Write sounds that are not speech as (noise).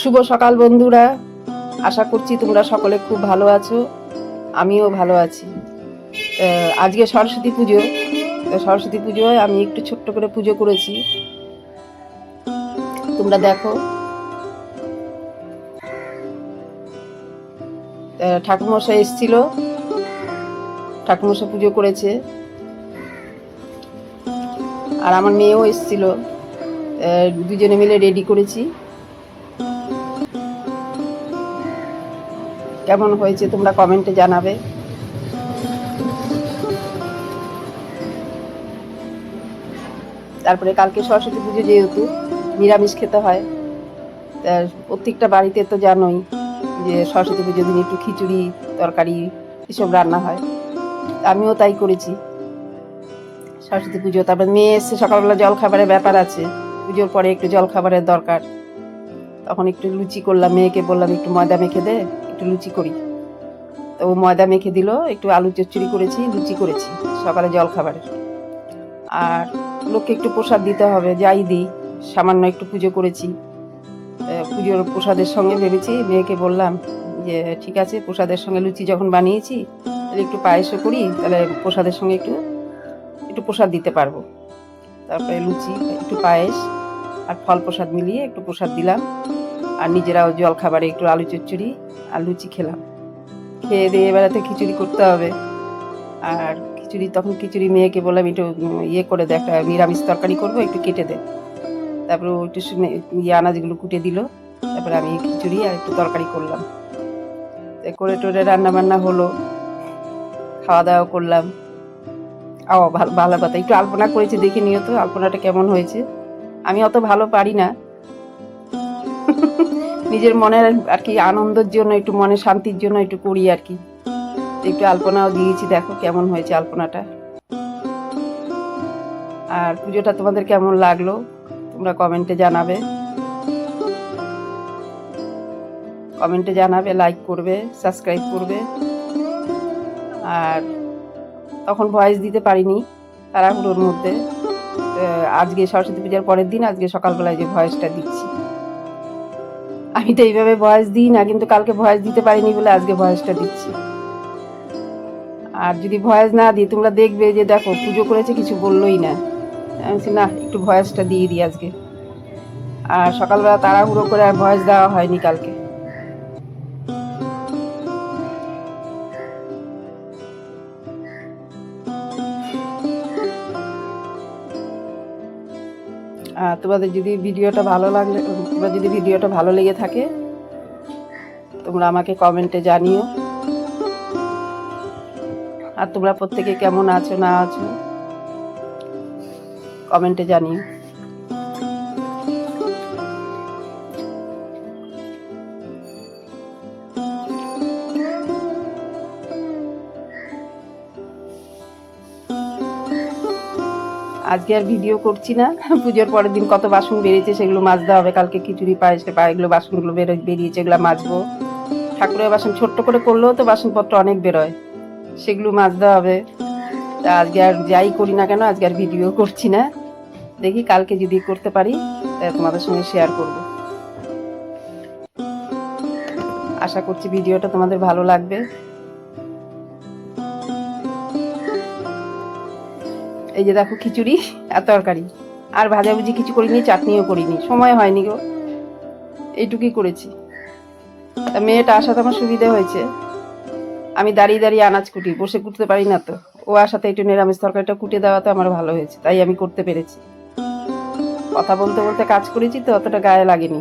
শুভ সকাল বন্ধুরা। আশা করছি তোমরা সকলে খুব ভালো আছো। আমিও ভালো আছি। আজকে সরস্বতী পুজো। সরস্বতী পুজোয় আমি একটু ছোট্ট করে পুজো করেছি। তোমরা দেখো। ঠাকুরমশাই এসেছিল। ঠাকুরমশাই পুজো করেছে। আর আমার মেয়েও এসেছিল। দুজনে মিলে রেডি করেছি। কেমন হয়েছে তোমরা কমেন্টে জানাবে। তারপরে কালকে সরস্বতী পুজো যেহেতু, নিরামিষ খেতে হয়, তা প্রত্যেকটা বাড়িতে তো জানোই যে সরস্বতী পুজোর দিন একটু খিচুড়ি, তরকারি এসব রান্না হয়। আমিও তাই করেছি। সরস্বতী পুজো, তারপর মেয়ে এসছে সকালবেলা জল খাবারের ব্যাপার আছে, পুজোর পরে একটু জল খাবারের দরকার। তখন একটু লুচি করলাম, মেয়েকে বললাম, একটু ময়দা মেখে দে। একটু লুচি করি। তো ময়দা মেখে দিল, একটু আলু চচ্চড়ি করেছি, লুচি করেছি, সকালে জল খাবারের আর লোককে একটু প্রসাদ দিতে হবে, যাই দিই, সামান্য একটু পুজো করেছি। পুজোর প্রসাদের সঙ্গে ভেবেছি, মেয়েকে বললাম যে, ঠিক আছে, প্রসাদের সঙ্গে লুচি যখন বানিয়েছি, তাহলে একটু পায়েসও করি, তাহলে প্রসাদের সঙ্গে একটু একটু প্রসাদ দিতে পারব। তারপরে লুচি, একটু পায়েস আর ফল প্রসাদ মিলিয়ে একটু প্রসাদ দিলাম। আর নিজেরাও জল খাবারে একটু আলু চচ্চড়ি আর লুচি খেলাম। খেয়ে দিয়ে বেড়াতে খিচুড়ি করতে হবে। আর খিচুড়ি, তখন খিচুড়ি মেয়েকে বললাম, একটু ইয়ে করে দে, একটা নিরামিষ তরকারি করব, একটু কেটে দে। তারপরে একটু ইয়ে আনাজগুলো কুটে দিল। তারপরে আমি খিচুড়ি আর একটু তরকারি করলাম। করে টোরে রান্না বান্না হলো। খাওয়া দাওয়া করলাম। ও ভালো ভালো কথা। একটু আলপনা করেছি, দেখে নিও তো, আলপনাটা কেমন হয়েছে। আমি অত ভালো পারি না। (laughs) নিজের মনের আর কি আনন্দের জন্য, একটু মনে শান্তির জন্য একটু করি আর কি। একটু আলপনাও দিয়েছি, দেখো কেমন হয়েছে আলপনাটা। আর পুজোটা তোমাদের কেমন লাগল, তোমরা কমেন্টে জানাবে। কমেন্টে জানাবে লাইক করবে সাবস্ক্রাইব করবে। আর তখন ভয়েস দিতে পারিনি তাড়াহুড়োর মধ্যে। আজকে সরস্বতী পূজার পরের দিন, আজকে সকালবেলায় যে ভয়েসটা দিচ্ছি। আমি তো এইভাবে ভয়েস দিই না, কিন্তু কালকে ভয়েস দিতে পারিনি বলে আজকে ভয়েসটা দিচ্ছি। আর যদি ভয়েস না দিই, তোমরা দেখবে যে দেখো, পুজো করেছে কিছু বললোই না। আমি না, একটু ভয়েসটা দিয়ে দিই আজকে। আর সকালবেলা তাড়াহুড়ো করে আর ভয়েস দেওয়া হয়নি কালকে। তোমাদের যদি ভিডিওটা ভালো লাগলে তোমরা যদি ভিডিওটা ভালো লেগে থাকে, তোমরা আমাকে কমেন্টে জানিও। আর তোমরা প্রত্যেকে কেমন আছো, না আছো কমেন্টে জানিও। আজকে আর ভিডিও করছি না। পুজোর পরের দিন কত বাসন বেরিয়েছে সেগুলো মাজতে হবে। কালকে খিচুড়ি, পায়েসে, পা, এগুলো বাসনগুলো বেরো, বেরিয়েছে, এগুলো মাজবো। ঠাকুরের বাসন ছোট্ট করে করলেও তো বাসনপত্র অনেক বেরোয়। সেগুলো মাজতে হবে। তা আজকে আর যাই করি না কেন, আজকে আর ভিডিও করছি না। দেখি কালকে যদি করতে পারি তাহলে তোমাদের সঙ্গে শেয়ার করব। আশা করছি ভিডিওটা তোমাদের ভালো লাগবে। এই যে দেখো খিচুড়ি আর তরকারি। আর ভাজাভুজি কিছু করিনি, চাটনিও করিনি। সময় হয়নি গো। এইটুকুই করেছি। তা মেয়েটা আসাতে আমার সুবিধা হয়েছে। আমি দাঁড়িয়ে দাঁড়িয়ে আনাজ কুটি, বসে কুটতে পারি না তো। ও আসাতে একটু নিরামিষ তরকারিটা কুটে দেওয়াতে আমার ভালো হয়েছে, তাই আমি করতে পেরেছি। কথা বলতে বলতে কাজ করেছি তো, অতটা গায়ে লাগেনি।